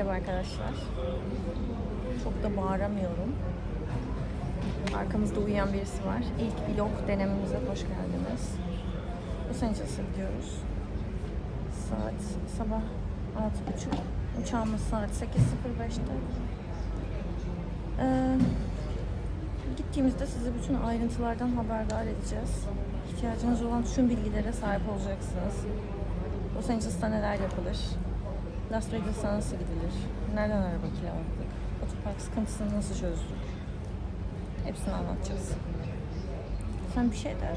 Merhaba arkadaşlar. Çok da bağıramıyorum. Arkamızda uyuyan birisi var. İlk vlog denememize hoş geldiniz. Los Angeles'a gidiyoruz. Saat sabah 6.30. Uçağımız saat 8.05'te. Ee, gittiğimizde sizi bütün ayrıntılardan haberdar edeceğiz. İhtiyacınız olan tüm bilgilere sahip olacaksınız. Los Angeles'ta neler yapılır? Las Vegas'a nasıl gidilir? Nereden araba kiraladık? Otopark sıkıntısını nasıl çözdük? Hepsini anlatacağız. Sen bir şey de.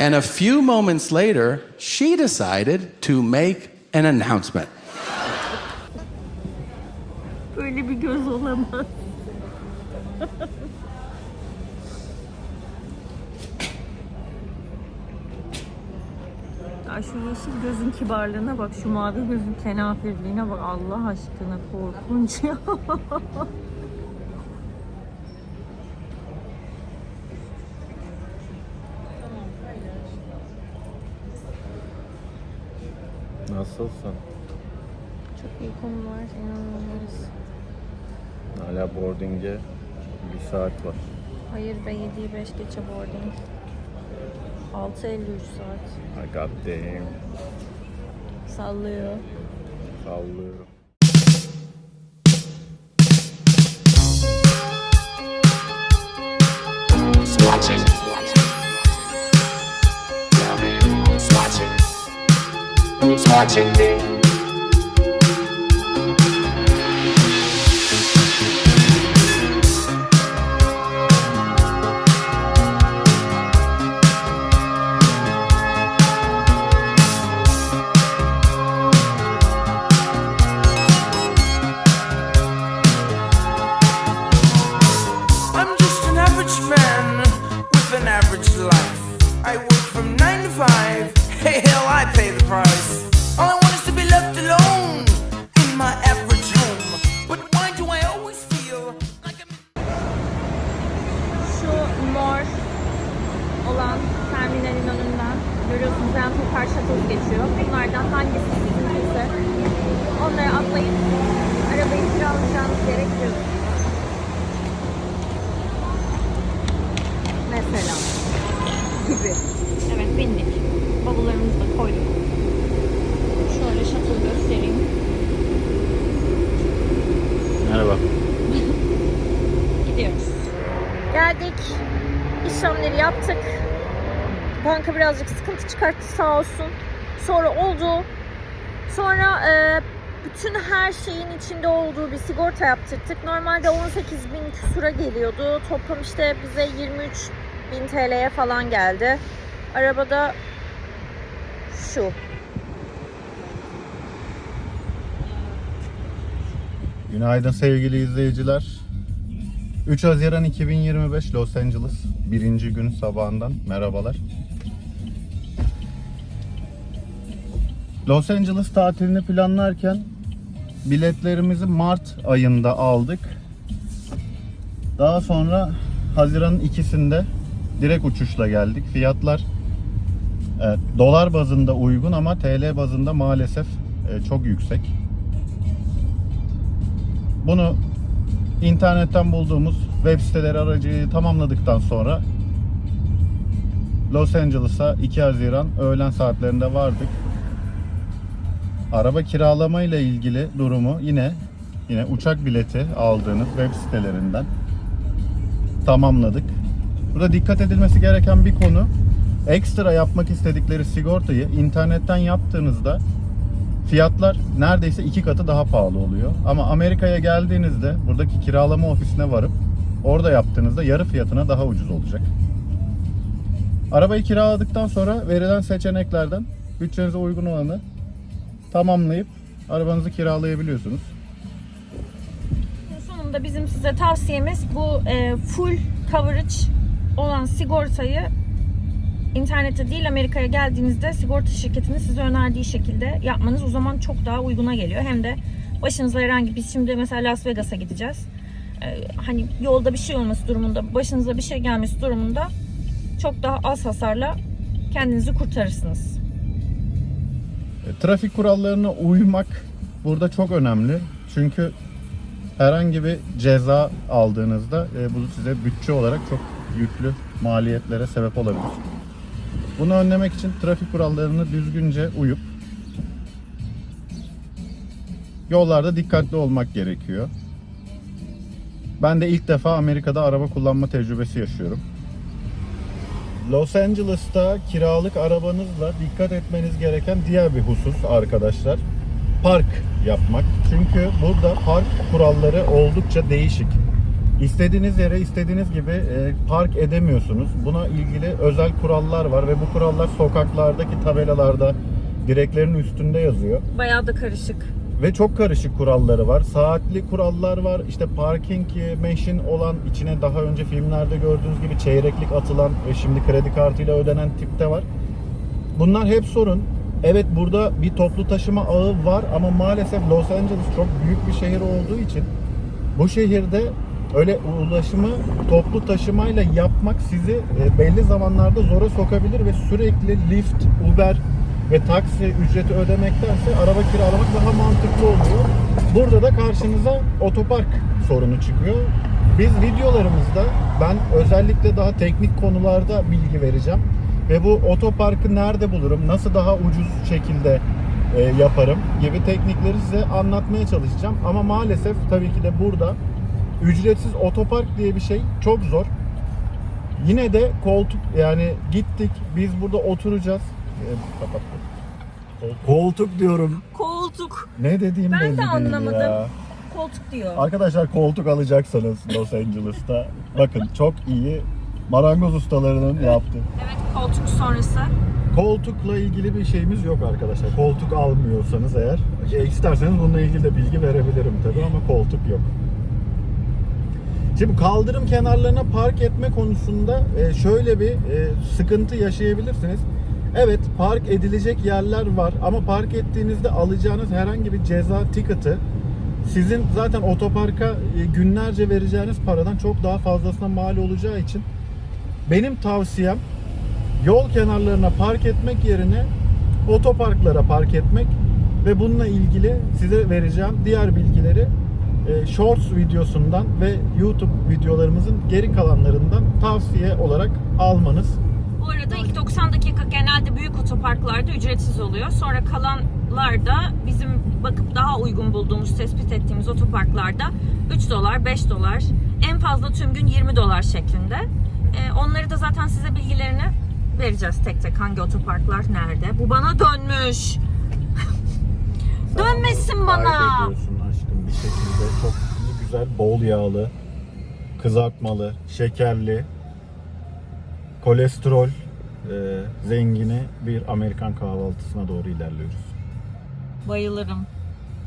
And a few moments later, she decided to make an announcement. Böyle bir göz olamaz. Şu yeşil gözün kibarlığına bak, şu mavi gözün kenafirliğine bak Allah aşkına korkunç ya. Nasılsın? Çok uykum var, inanılmaz. Hala boarding'e bir saat var. Hayır be 7'yi 5 geçe boarding. 6.53 saat. I got damn. Sallıyor. Sallıyor. Watching? Me gidiyorsunuz. Mesela gibi. Evet bindik. Bavullarımızı da koyduk. Şöyle şatoyu göstereyim. Merhaba. Gidiyoruz. Geldik. İşlemleri yaptık. Banka birazcık sıkıntı çıkarttı sağ olsun. Sonra oldu. Sonra e, bütün her şeyin içinde olduğu bir sigorta yaptırdık. Normalde 18 bin küsura geliyordu. Toplam işte bize 23 bin TL'ye falan geldi. Arabada şu. Günaydın sevgili izleyiciler. 3 Haziran 2025 Los Angeles. Birinci gün sabahından merhabalar. Los Angeles tatilini planlarken biletlerimizi Mart ayında aldık. Daha sonra Haziran'ın ikisinde direkt uçuşla geldik. Fiyatlar evet, dolar bazında uygun ama TL bazında maalesef e, çok yüksek. Bunu internetten bulduğumuz web siteleri aracı tamamladıktan sonra Los Angeles'a 2 Haziran öğlen saatlerinde vardık. Araba kiralama ile ilgili durumu yine yine uçak bileti aldığınız web sitelerinden tamamladık. Burada dikkat edilmesi gereken bir konu ekstra yapmak istedikleri sigortayı internetten yaptığınızda fiyatlar neredeyse iki katı daha pahalı oluyor. Ama Amerika'ya geldiğinizde buradaki kiralama ofisine varıp orada yaptığınızda yarı fiyatına daha ucuz olacak. Arabayı kiraladıktan sonra verilen seçeneklerden bütçenize uygun olanı tamamlayıp arabanızı kiralayabiliyorsunuz. Sonunda bizim size tavsiyemiz bu e, full coverage olan sigortayı internette değil Amerika'ya geldiğinizde sigorta şirketinin size önerdiği şekilde yapmanız o zaman çok daha uyguna geliyor. Hem de başınıza herhangi biz şimdi mesela Las Vegas'a gideceğiz. E, hani yolda bir şey olması durumunda, başınıza bir şey gelmesi durumunda çok daha az hasarla kendinizi kurtarırsınız. Trafik kurallarına uymak burada çok önemli. Çünkü herhangi bir ceza aldığınızda e, bu size bütçe olarak çok yüklü maliyetlere sebep olabilir. Bunu önlemek için trafik kurallarını düzgünce uyup yollarda dikkatli olmak gerekiyor. Ben de ilk defa Amerika'da araba kullanma tecrübesi yaşıyorum. Los Angeles'ta kiralık arabanızla dikkat etmeniz gereken diğer bir husus arkadaşlar. Park yapmak. Çünkü burada park kuralları oldukça değişik. İstediğiniz yere istediğiniz gibi e, park edemiyorsunuz. Buna ilgili özel kurallar var ve bu kurallar sokaklardaki tabelalarda direklerin üstünde yazıyor. Bayağı da karışık. Ve çok karışık kuralları var. Saatli kurallar var. İşte parking machine olan içine daha önce filmlerde gördüğünüz gibi çeyreklik atılan ve şimdi kredi kartıyla ödenen tipte var. Bunlar hep sorun. Evet burada bir toplu taşıma ağı var ama maalesef Los Angeles çok büyük bir şehir olduğu için bu şehirde öyle ulaşımı toplu taşımayla yapmak sizi e, belli zamanlarda zora sokabilir ve sürekli Lyft, Uber ve taksi ücreti ödemektense araba kiralamak daha mantıklı oluyor. Burada da karşınıza otopark sorunu çıkıyor. Biz videolarımızda ben özellikle daha teknik konularda bilgi vereceğim. Ve bu otoparkı nerede bulurum, nasıl daha ucuz şekilde e, yaparım gibi teknikleri size anlatmaya çalışacağım. Ama maalesef tabii ki de burada ücretsiz otopark diye bir şey çok zor. Yine de koltuk yani gittik biz burada oturacağız. Kapattım. Koltuk diyorum. Koltuk. Ne dediğim Ben de belli değil anlamadım. ya. Koltuk diyor. Arkadaşlar koltuk alacaksanız Los Angeles'ta bakın çok iyi marangoz ustalarının yaptığı. Evet koltuk sonrası. Koltukla ilgili bir şeyimiz yok arkadaşlar. Koltuk almıyorsanız eğer e, isterseniz bununla ilgili de bilgi verebilirim tabii ama koltuk yok. Şimdi kaldırım kenarlarına park etme konusunda e, şöyle bir e, sıkıntı yaşayabilirsiniz. Evet park edilecek yerler var ama park ettiğinizde alacağınız herhangi bir ceza tiketi sizin zaten otoparka e, günlerce vereceğiniz paradan çok daha fazlasına mal olacağı için benim tavsiyem yol kenarlarına park etmek yerine otoparklara park etmek ve bununla ilgili size vereceğim diğer bilgileri e, Shorts videosundan ve YouTube videolarımızın geri kalanlarından tavsiye olarak almanız. Bu arada ilk 90 dakika genelde büyük otoparklarda ücretsiz oluyor. Sonra kalanlarda bizim bakıp daha uygun bulduğumuz, tespit ettiğimiz otoparklarda 3 dolar, 5 dolar, en fazla tüm gün 20 dolar şeklinde. Ee, onları da zaten size bilgilerini vereceğiz tek tek hangi otoparklar nerede. Bu bana dönmüş. Dönmesin bana. Aşkım bir şekilde. Çok güzel, bol yağlı, kızartmalı, şekerli, kolesterol e, zengini bir Amerikan kahvaltısına doğru ilerliyoruz. Bayılırım.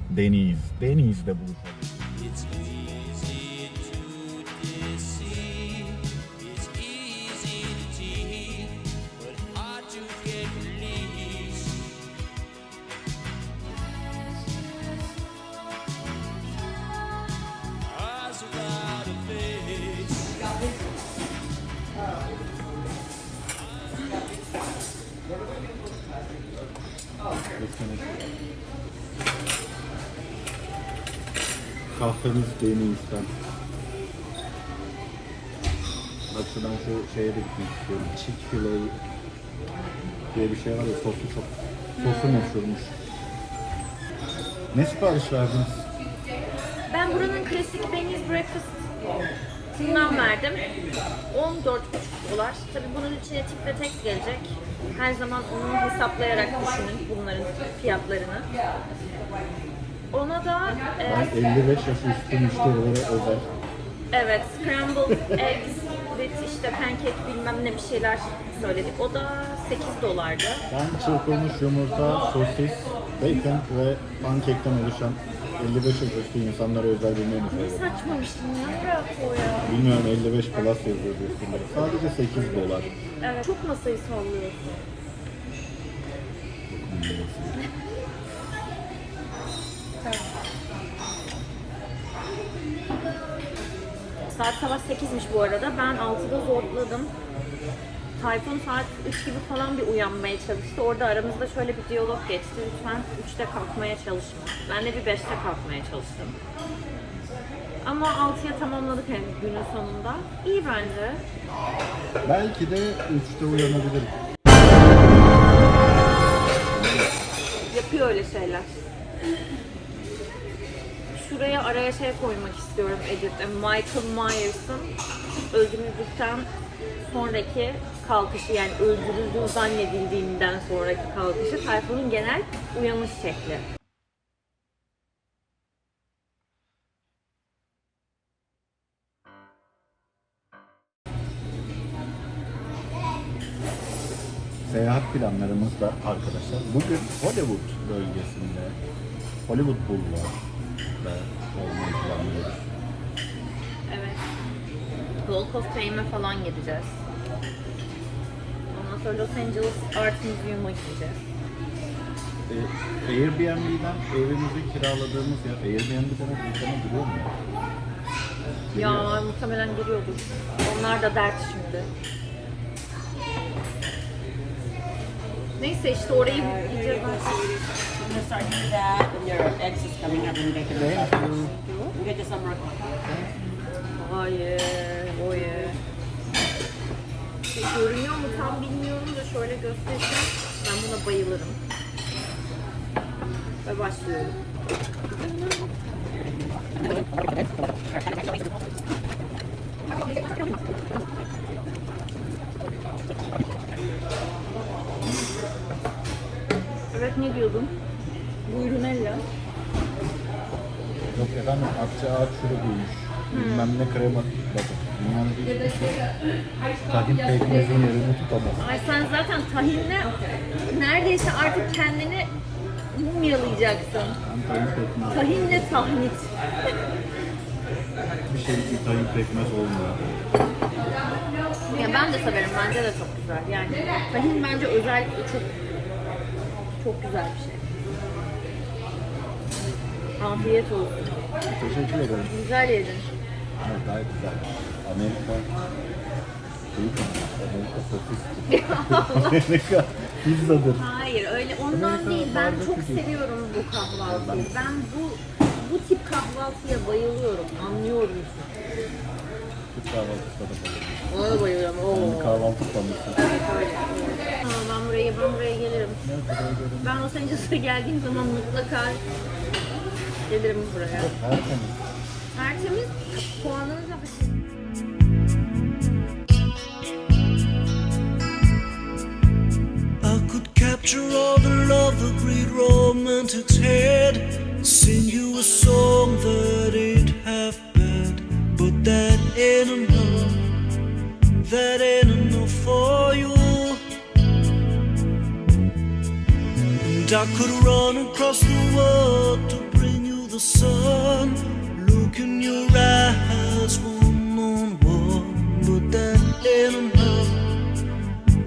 Deniz, denizde buluşalım. Kahvemiz denizden. Bak şuradan şu şeye de gitmek istiyorum. Chick-fil-A diye bir şey var ya sosu çok sosu meşhurmuş. Ne sipariş verdiniz? Ben buranın klasik Benny's Breakfast'ından verdim. 14,5 dolar. Tabii bunun içine tip ve tax gelecek. Her zaman onu hesaplayarak düşünün bunların fiyatlarını. Ona da e, 55 yaş üstü müşterilere özel. evet scrambled eggs işte pancake bilmem ne bir şeyler söyledik. O da 8 dolardı. Ben çırpılmış yumurta, sosis, bacon ve pankekten oluşan 55 yaş üstü insanlara özel bir menü Ne söyledim. saçmamıştım ya. Bırak o ya. Bilmiyorum 55 plus yazıyor üstünde. Sadece 8 dolar. Evet. Çok masayı sallıyorsun. Saat sabah 8'miş bu arada. Ben 6'da zorladım. Tayfun saat 3 gibi falan bir uyanmaya çalıştı. Orada aramızda şöyle bir diyalog geçti. Lütfen 3'te kalkmaya çalışma. Ben de bir 5'te kalkmaya çalıştım. Ama 6'ya tamamladık hem günün sonunda. İyi bence. Belki de 3'te uyanabilirim. Yapıyor öyle şeyler. Şuraya araya şey koymak istiyorum editte. Michael Myers'ın öldürüldükten sonraki kalkışı yani öldürüldüğü zannedildiğinden sonraki kalkışı Tayfun'un genel uyanış şekli. Seyahat planlarımız da arkadaşlar. Bugün Hollywood bölgesinde Hollywood Boulevard'da olmayı planlıyoruz. Evet. Gold Coast Fame'e falan gideceğiz. Ondan sonra Los Angeles Art Museum'a gideceğiz. Ee, Airbnb'den evimizi kiraladığımız yer, Airbnb demek tane duruyor mu? Ya muhtemelen giriyordur. Onlar da dert şimdi. Neyse işte orayı gideceğiz. Gonna start doing that, and your ex is coming up and making Thank you. We'll get you some more. Hayır, o ye. Şey, görünüyor mu tam bilmiyorum da şöyle göstereyim. Ben buna bayılırım. Ve başlıyorum. Ağaç şuru giymiş. Bilmem ne krema bakın. Bilmem ne Tahin pekmezin yerini tutamaz. Ay sen zaten tahinle neredeyse artık kendini mumyalayacaksın. Ben tahin pekmez. Tahinle tahnit. Bir şey bir tahin pekmez olmuyor. Ya ben de severim. Bence de çok güzel. Yani tahin bence özellikle çok çok güzel bir şey. Afiyet olsun. Teşekkür ederim. Güzel yedin. Evet, gayet güzel. Amerika büyük Amerika sosis. Amerika pizzadır. Hayır öyle ondan değil. Ben çok seviyorum bu kahvaltıyı. Ben bu bu tip kahvaltıya bayılıyorum. Anlıyorum. Türk kahvaltısı da bayılırım. Ona da bayılıyorum. Yani Oo. kahvaltı tanısı. Aa, ben buraya ben buraya gelirim. Ben Los Angeles'a geldiğim zaman mutlaka gelirim buraya. Tertemiz. Tertemiz puanınız da I could capture all the love the great romantics had. Sing you a song that ain't half bad, but that ain't enough. That ain't enough for you. And I could run across the world to bring you the sun. Look in your eyes, one on one, but that ain't enough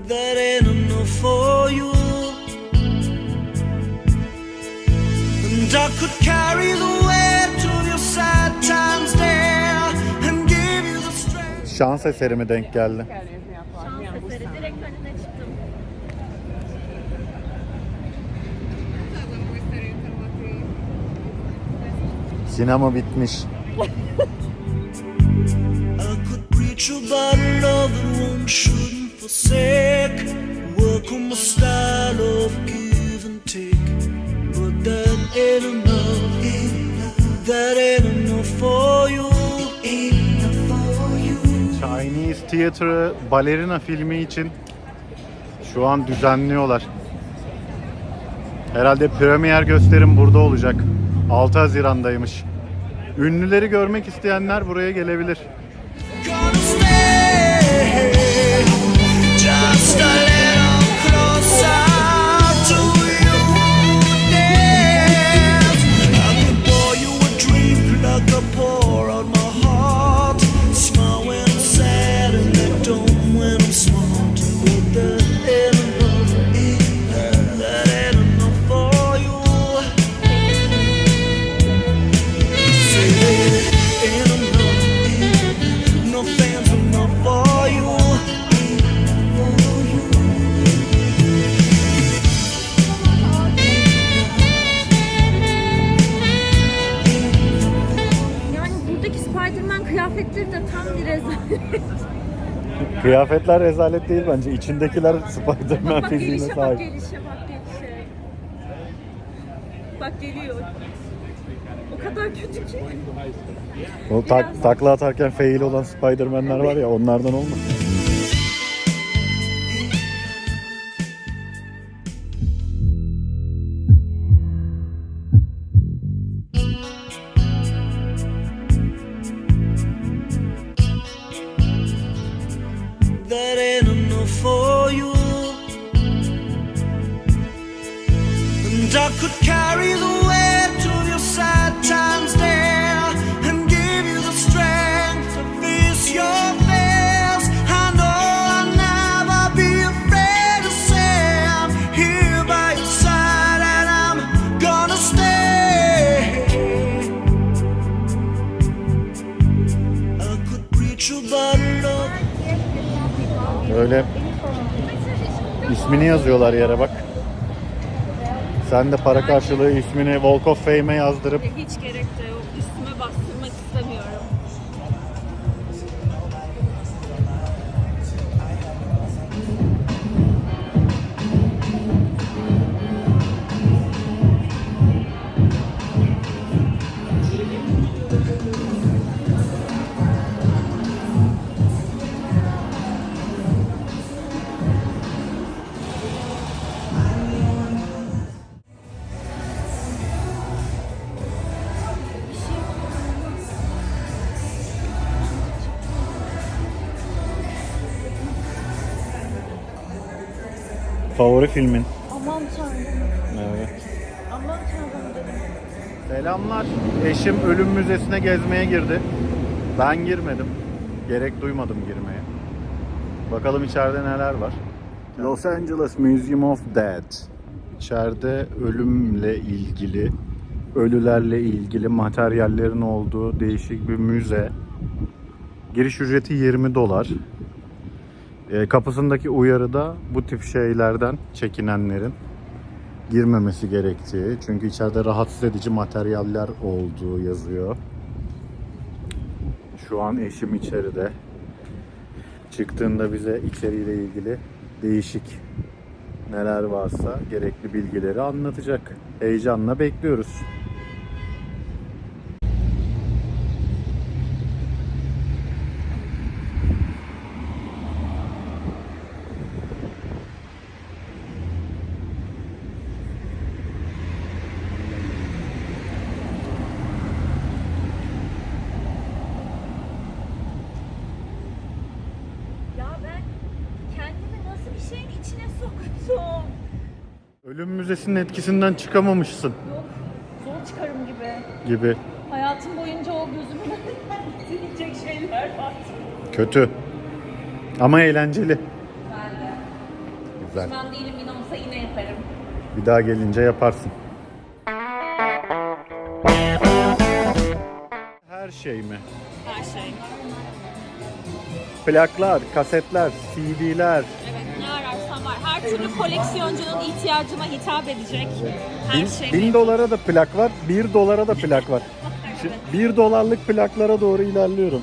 that ain't enough for you. And I could carry the weight of your sad times there and give you the strength. Şans eseri mi denk geldi? şans eseri. Direkt önüne çıktım. Sinema bitmiş. I could preach about love that one shouldn't forsake. Work on my style of give and take. But that ain't enough. That ain't enough for you. Ain't enough for you. Chinese Theater'ı balerina filmi için şu an düzenliyorlar. Herhalde premier gösterim burada olacak. 6 Haziran'daymış. Ünlüleri görmek isteyenler buraya gelebilir. Just Kıyafetler rezalet değil bence. İçindekiler Spider-Man Bak fiziğine gelişe bak sahip. gelişe bak gelişe. Bak geliyor. O kadar kötü ki. O tak, takla atarken fail olan Spider-Man'ler var ya onlardan olma. İsmini yazıyorlar yere bak. Sen de para karşılığı ismini Walk of Fame'e yazdırıp Hiç gerek favori filmin. Aman tanrım. Evet. Aman tanrım dedim. Selamlar. Eşim ölüm müzesine gezmeye girdi. Ben girmedim. Gerek duymadım girmeye. Bakalım içeride neler var. Los Angeles Museum of Dead. İçeride ölümle ilgili, ölülerle ilgili materyallerin olduğu değişik bir müze. Giriş ücreti 20 dolar. E, kapısındaki uyarıda bu tip şeylerden çekinenlerin girmemesi gerektiği. Çünkü içeride rahatsız edici materyaller olduğu yazıyor. Şu an eşim içeride. Çıktığında bize içeriğiyle ilgili değişik neler varsa gerekli bilgileri anlatacak. Heyecanla bekliyoruz. Ya ben kendimi nasıl bir şeyin içine soktum? Ölüm müzesinin etkisinden çıkamamışsın Yok. Zor çıkarım gibi. gibi. Hayatım boyunca o gözümün silecek şeyler var. Kötü. Ama eğlenceli. Ben de. Güzel. Ben değilim yine olsa yine yaparım. Bir daha gelince yaparsın. Her şey mi? Her şey. Plaklar, kasetler, CD'ler. Evet türlü koleksiyoncunun ihtiyacına hitap edecek. Her Bin, şey. bin dolara da plak var, bir dolara da plak var. Şimdi bir dolarlık plaklara doğru ilerliyorum.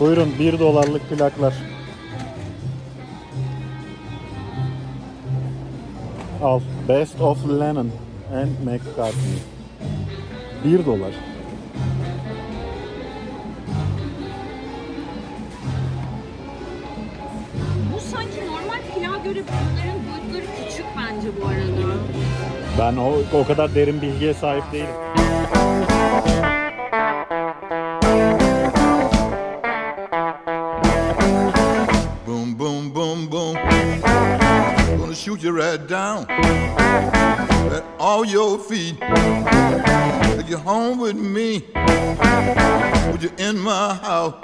Buyurun bir dolarlık plaklar. Al. Best of Lennon and McCartney. Bir dolar. Ben o, o kadar derin bilgiye sahip değilim. Boom, boom, boom, boom. Gonna shoot you right down at all your feet. Take you home with me. Put you in my house.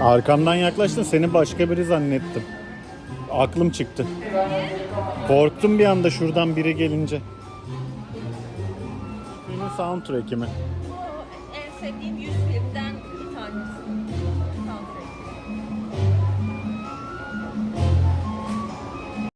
Arkamdan yaklaştın seni başka biri zannettim. Aklım çıktı. Korktum bir anda şuradan biri gelince. Filmin soundtrack'i mi? En sevdiğim 100 filmden bir tanesi.